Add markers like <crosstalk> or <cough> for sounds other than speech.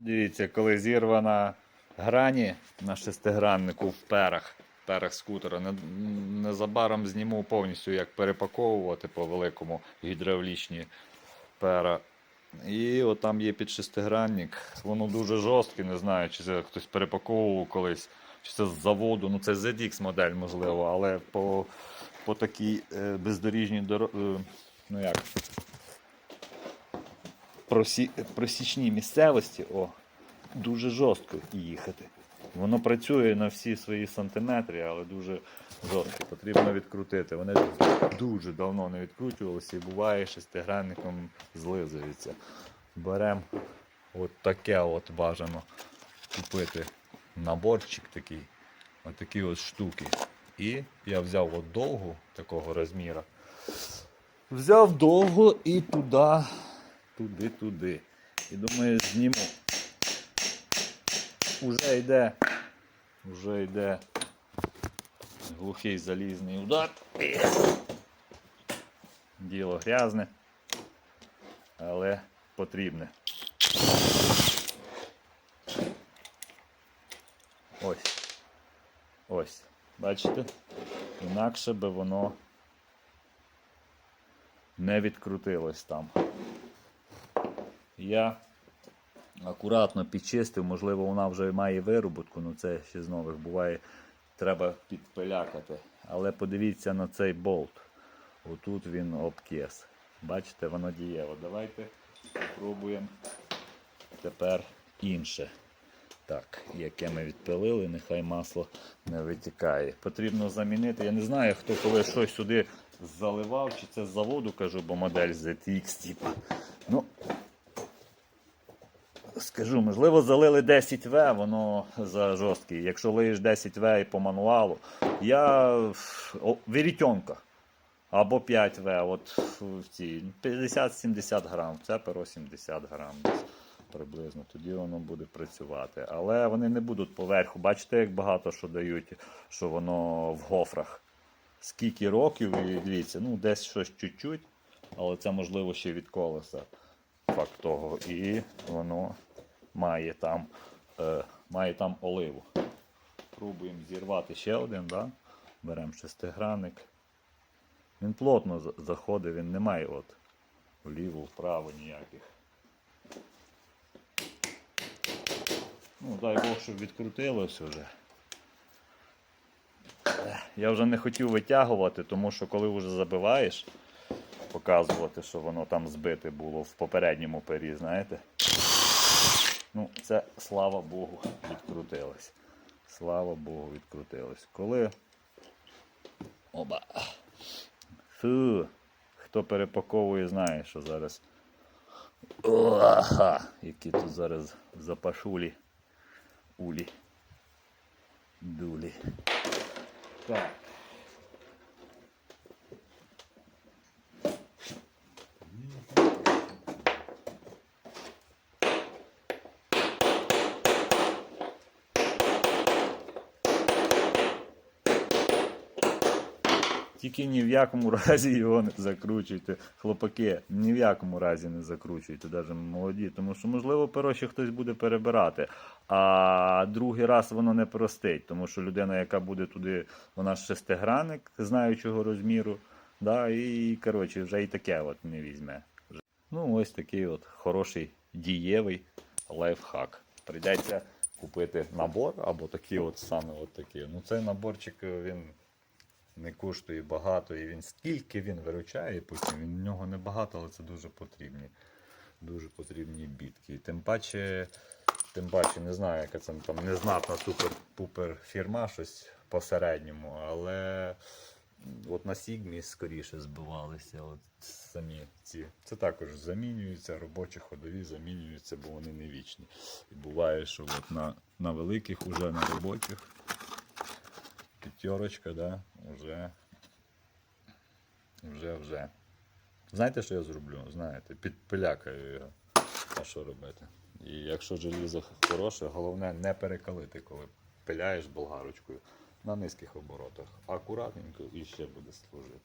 Дивіться, коли зірвана грані на шестиграннику в перах, перах скутера, не- незабаром зніму повністю, як перепаковувати по великому гідравлічні пера. І от там є під шестигранник. Воно дуже жорстке, не знаю, чи це хтось перепаковував колись, чи це з заводу. Ну це ZX модель, можливо, але по, по такій е, бездоріжній дорозі. ну як, просі... просічній місцевості о, дуже жорстко їхати. Воно працює на всі свої сантиметри, але дуже жорстко. Потрібно відкрутити. Вони дуже давно не відкручувалися і буває шестигранником злизується. Беремо от таке от бажано купити наборчик такий, отакі от штуки. І я взяв от довгу такого розміру. Взяв довго і туди туди-туди. І думаю, зніму. Уже йде. Уже йде глухий залізний удар. Діло грязне, але потрібне. Ось. Ось. Бачите? Інакше би воно не відкрутилось там. Я акуратно підчистив, можливо, вона вже має вироботку, ну це ще з нових буває, треба підпилякати. Але подивіться на цей болт. Отут він обкис. Бачите, воно дієво. Давайте спробуємо тепер інше. Так, яке ми відпилили, нехай масло не витікає. Потрібно замінити. Я не знаю, хто коли щось сюди заливав, чи це з заводу кажу, бо модель ZX, типа. Ну, Скажу, можливо, залили 10В, воно за жорсткий. Якщо лиєш 10В і по мануалу, я вірітьонка. Або 5В, от в цій 50-70 грам. Це перо 70 грам приблизно. Тоді воно буде працювати. Але вони не будуть поверху. Бачите, як багато що дають, що воно в гофрах. Скільки років, і дивіться, ну десь щось чуть-чуть, але це можливо ще від колеса. Факт того. І воно має там, е, має там оливу. Пробуємо зірвати ще один, да? беремо шестигранник. Він плотно заходить, він не має от вліво, вправо ніяких. Ну, дай Бог, щоб відкрутилося вже. Я вже не хотів витягувати, тому що коли вже забиваєш, показувати, що воно там збите було в попередньому пері, знаєте. Ну, це слава Богу, відкрутилось. Слава Богу, відкрутилось. Коли. Оба. Фу. Хто перепаковує, знає, що зараз. Оха! Які тут зараз запашулі. Улі. Дулі. Так. Тільки ні в якому <laughs> разі його не закручуйте. Хлопаки, ні в якому разі не закручуйте, навіть молоді, тому що, можливо, перо ще хтось буде перебирати. А другий раз воно не простить, тому що людина, яка буде туди, вона ж шестигранник, знаючого розміру, да, і коротше, вже і таке от не візьме. Ну, ось такий от хороший дієвий лайфхак. Прийдеться купити набор або такий от саме от такий. Ну, цей наборчик він не коштує багато, і він стільки він виручає, потім він в нього не багато, але це дуже потрібні. Дуже потрібні бітки. І тим паче, тим паче, не знаю, яка це там незнатна супер-пупер фірма, щось посередньому, але от на Сігмі скоріше збивалися. От самі ці. Це також замінюються, робочі ходові замінюються, бо вони не вічні. І буває, що от на, на великих, уже на робочих п'ятерочка, да, вже, вже, вже. Знаєте, що я зроблю? Знаєте, підпилякаю його. А що робити? І якщо желізо хороше, головне не перекалити, коли пиляєш болгарочкою на низьких оборотах. Акуратненько і ще буде служити.